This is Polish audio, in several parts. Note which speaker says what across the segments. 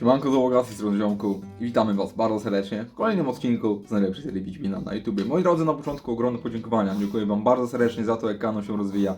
Speaker 1: Siemanko załoga z tej ziomku i witamy was bardzo serdecznie w kolejnym odcinku z najlepszej serii Wiedźmina na YouTube. Moi drodzy, na początku ogromne podziękowania. Dziękuję wam bardzo serdecznie za to, jak kanał się rozwija.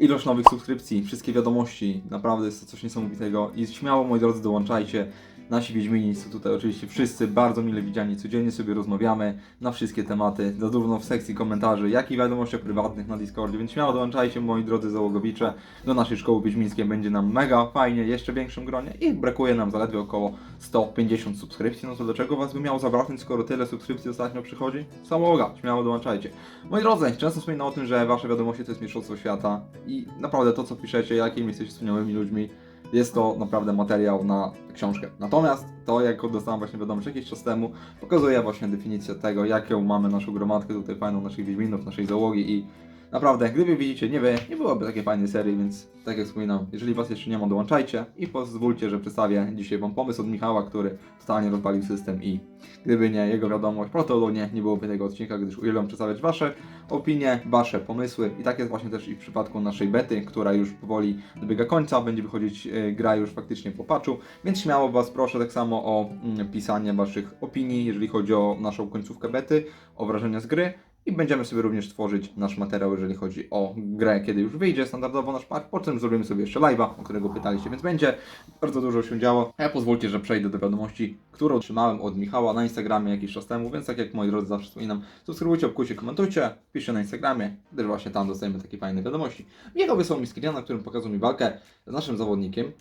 Speaker 1: Ilość nowych subskrypcji, wszystkie wiadomości, naprawdę jest to coś niesamowitego i śmiało, moi drodzy, dołączajcie. Nasi Wiedźmini są tutaj oczywiście wszyscy bardzo mile widziani, codziennie sobie rozmawiamy na wszystkie tematy, zarówno w sekcji komentarzy, jak i wiadomościach prywatnych na Discordzie, więc śmiało dołączajcie, moi drodzy załogowicze, do naszej szkoły wiedźmińskiej, będzie nam mega fajnie, jeszcze większym gronie i brakuje nam zaledwie około 150 subskrypcji, no to dlaczego was by miało zabraknąć, skoro tyle subskrypcji ostatnio przychodzi? Załoga, śmiało dołączajcie. Moi drodzy, często wspominam o tym, że wasze wiadomości to jest mistrzostwo świata i naprawdę to, co piszecie, jakimi jesteście wspaniałymi ludźmi, jest to naprawdę materiał na książkę. Natomiast to, jak dostałem właśnie wiadomość jakiś czas temu, pokazuje właśnie definicję tego, jaką mamy naszą gromadkę tutaj fajną, naszych Wiedźminów, naszej załogi i naprawdę, gdyby widzicie, nie wy, nie byłoby takiej fajnej serii, więc tak jak wspominam, jeżeli was jeszcze nie ma, dołączajcie i pozwólcie, że przedstawię dzisiaj wam pomysł od Michała, który totalnie rozwalił system i gdyby nie jego wiadomość, prawdopodobnie nie byłoby tego odcinka, gdyż uwielbiam przedstawiać wasze opinie, wasze pomysły i tak jest właśnie też i w przypadku naszej bety, która już powoli dobiega końca, będzie wychodzić e, gra już faktycznie po patchu, więc śmiało was proszę tak samo o mm, pisanie waszych opinii, jeżeli chodzi o naszą końcówkę bety, o wrażenia z gry i będziemy sobie również tworzyć nasz materiał, jeżeli chodzi o grę, kiedy już wyjdzie standardowo nasz patch. Potem zrobimy sobie jeszcze live'a, o którego pytaliście, więc będzie bardzo dużo się działo. A ja pozwólcie, że przejdę do wiadomości, które otrzymałem od Michała na Instagramie jakiś czas temu, więc tak jak moi drodzy zawsze wspominam, subskrybujcie, obkujcie, komentujcie, piszcie na Instagramie, gdyż właśnie tam dostajemy takie fajne wiadomości. Michał wysłał mi screena, na którym pokazał mi walkę z naszym zawodnikiem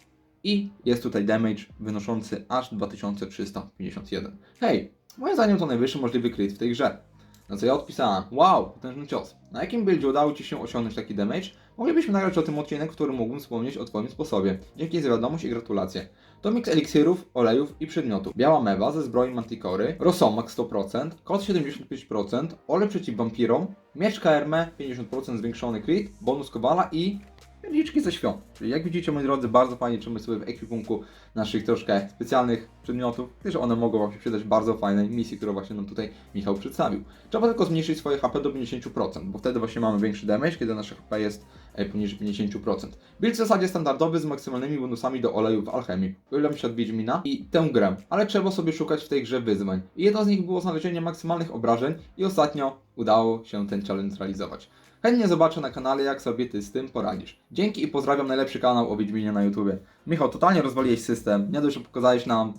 Speaker 1: i jest tutaj damage wynoszący aż 2351. Hej, moim zdaniem to najwyższy możliwy crit w tej grze. Na co ja odpisałem, wow, potężny cios. Na jakim buildzie udało Ci się osiągnąć taki damage? Moglibyśmy nagrać o tym odcinek, w którym mógłbym wspomnieć o Twoim sposobie. Dzięki za wiadomość i gratulacje. To miks eliksirów, olejów i przedmiotów. Biała mewa ze zbroi Manticory, Rosomak 100%, kod 75%, olej przeciw wampirom, miecz KRM 50% zwiększony crit, bonus kowala i liczki ze świąt. Czyli jak widzicie, moi drodzy, bardzo fajnie trzymamy sobie w ekwipunku naszych troszkę specjalnych przedmiotów, gdyż one mogą Wam się przydać bardzo fajnej misji, którą właśnie nam tutaj Michał przedstawił. Trzeba tylko zmniejszyć swoje HP do 50%, bo wtedy właśnie mamy większy damage, kiedy nasze HP jest e, poniżej 50%. Build w zasadzie standardowy z maksymalnymi bonusami do olejów w alchemii. Uwielbiam się od Wiedźmina i tę grę, ale trzeba sobie szukać w tej grze wyzwań. I jedno z nich było znalezienie maksymalnych obrażeń i ostatnio udało się ten challenge realizować. Chętnie zobaczę na kanale, jak sobie ty z tym poradzisz. Dzięki i pozdrawiam najlepszy kanał o Wiedźminie na YouTubie. Michał, totalnie rozwaliłeś system. Nie dość, że pokazałeś nam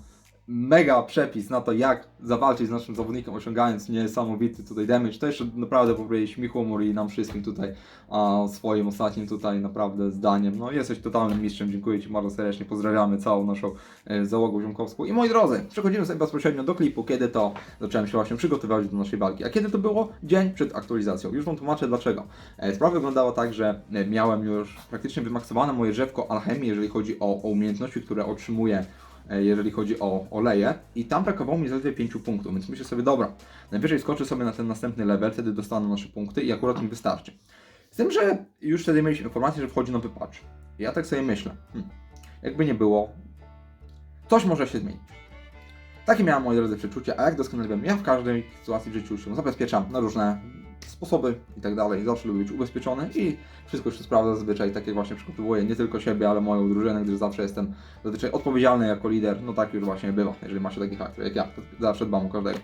Speaker 1: mega przepis na to, jak zawalczyć z naszym zawodnikiem, osiągając niesamowity tutaj damage. To jeszcze naprawdę powiedzieć mi humor i nam wszystkim tutaj a, swoim ostatnim tutaj naprawdę zdaniem. No jesteś totalnym mistrzem, dziękuję Ci bardzo serdecznie, pozdrawiamy całą naszą e, załogę ziomkowską. I moi drodzy, przechodzimy sobie bezpośrednio do klipu, kiedy to zacząłem się właśnie przygotowywać do naszej walki. A kiedy to było? Dzień przed aktualizacją. Już Wam tłumaczę dlaczego. E, Sprawa wyglądała tak, że e, miałem już praktycznie wymaksowane moje drzewko alchemii, jeżeli chodzi o, o umiejętności, które otrzymuję jeżeli chodzi o oleje i tam brakowało mi zaledwie 5 punktów, więc myślę sobie, dobra, najwyżej skoczę sobie na ten następny level, wtedy dostanę nasze punkty i akurat mi wystarczy. Z tym, że już wtedy mieliśmy informację, że wchodzi nowy patch. Ja tak sobie myślę, hmm, jakby nie było, coś może się zmienić. Takie miałem, moi drodzy, przeczucie, a jak doskonale wiem, ja w każdej sytuacji w życiu się zabezpieczam na różne sposoby i tak dalej. Zawsze lubię być ubezpieczony i wszystko się sprawdza zazwyczaj, tak jak właśnie przygotowuję nie tylko siebie, ale moją drużynę, gdyż zawsze jestem zazwyczaj odpowiedzialny jako lider. No tak już właśnie bywa, jeżeli ma się taki charakter jak ja, to zawsze dbam o każdego.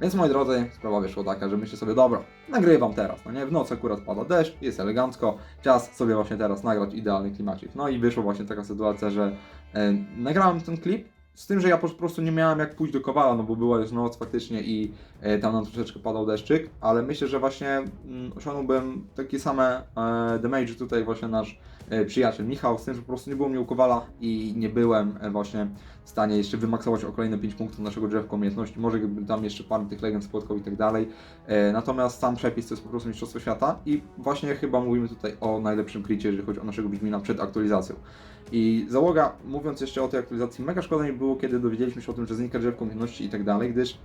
Speaker 1: Więc moi drodzy, sprawa wyszła taka, że myślę sobie, dobra, nagrywam teraz, no nie, w nocy akurat pada deszcz, jest elegancko, czas sobie właśnie teraz nagrać idealny klimacik. No i wyszła właśnie taka sytuacja, że e, nagrałem ten klip, z tym, że ja po prostu nie miałem jak pójść do Kowala, no bo była już noc faktycznie i e, tam nam troszeczkę padał deszczyk, ale myślę, że właśnie mm, osiągnąłbym takie same e, damage tutaj właśnie nasz e, przyjaciel Michał, z tym, że po prostu nie było mnie u Kowala i nie byłem e, właśnie stanie jeszcze wymaksować o kolejne 5 punktów naszego drzewka umiejętności, może gdybym tam jeszcze parę tych legend spotkał i tak dalej, e, natomiast sam przepis to jest po prostu mistrzostwo świata i właśnie chyba mówimy tutaj o najlepszym kricie, jeżeli chodzi o naszego Wiedźmina przed aktualizacją. I załoga, mówiąc jeszcze o tej aktualizacji, mega szkoda mi było, kiedy dowiedzieliśmy się o tym, że znika drzewko umiejętności i tak dalej, gdyż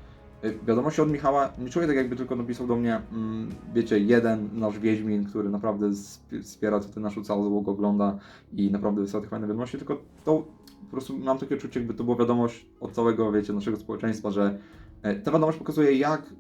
Speaker 1: wiadomości od Michała, nie czuję tak jakby tylko napisał do mnie, mm, wiecie, jeden nasz Wiedźmin, który naprawdę sp- wspiera tutaj naszą całą załogę, ogląda i naprawdę wysyła tych fajne wiadomości, tylko to po prostu mam takie czucie, jakby to była wiadomość od całego, wiecie, naszego społeczeństwa, że e, ta wiadomość pokazuje, jak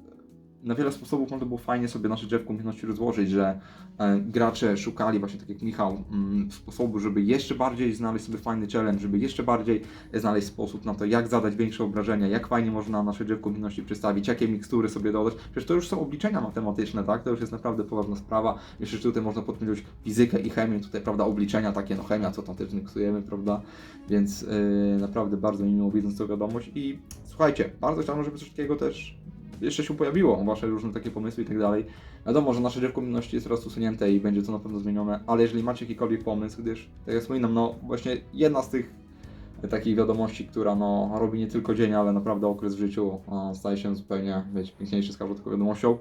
Speaker 1: na wiele sposobów można było fajnie sobie nasze drzewko umiejętności rozłożyć, że e, gracze szukali właśnie, tak jak Michał, mm, sposobu, żeby jeszcze bardziej znaleźć sobie fajny challenge, żeby jeszcze bardziej znaleźć sposób na to, jak zadać większe obrażenia, jak fajnie można nasze drzewko umiejętności przedstawić, jakie mikstury sobie dodać. Przecież to już są obliczenia matematyczne, tak? To już jest naprawdę poważna sprawa. Jeszcze tutaj można podpiąć fizykę i chemię, tutaj, prawda, obliczenia takie, no chemia, co tam też miksujemy, prawda? Więc yy, naprawdę bardzo mi miło widząc tę wiadomość i słuchajcie, bardzo chciałbym, żeby coś takiego też jeszcze się pojawiło, wasze różne takie pomysły i tak dalej. Wiadomo, że nasze drzewko umiejętności jest teraz usunięte i będzie to na pewno zmienione, ale jeżeli macie jakikolwiek pomysł, gdyż, tak jak wspominam, no właśnie jedna z tych takich wiadomości, która no robi nie tylko dzień, ale naprawdę okres w życiu o, staje się zupełnie, wiecie, piękniejszy z każdą taką wiadomością.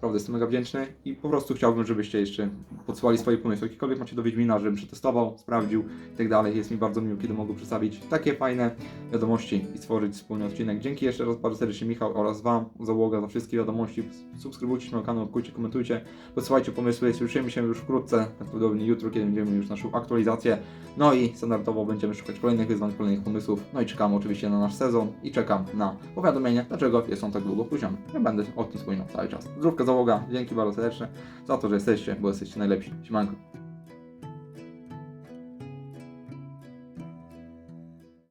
Speaker 1: Naprawdę jestem mega wdzięczny i po prostu chciałbym, żebyście jeszcze podsyłali swoje pomysły. Jakikolwiek macie do Wiedźmina, żebym przetestował, sprawdził i tak dalej. Jest mi bardzo miło, kiedy mogę przedstawić takie fajne wiadomości i stworzyć wspólny odcinek. Dzięki jeszcze raz bardzo serdecznie Michał oraz Wam, załoga za wszystkie wiadomości. Subskrybujcie mój kanał, kujcie, komentujcie, podsyłajcie pomysły. Słyszymy się już wkrótce, prawdopodobnie jutro, kiedy będziemy już naszą aktualizację. No i standardowo będziemy szukać kolejnych wyzwań, kolejnych pomysłów. No i czekam oczywiście na nasz sezon i czekam na powiadomienie, dlaczego jest on tak długo opóźniony. Ja będę o tym wspominał cały czas. Zdrówka załoga, dzięki bardzo serdecznie za to, że jesteście, bo jesteście najlepsi. Siemanko.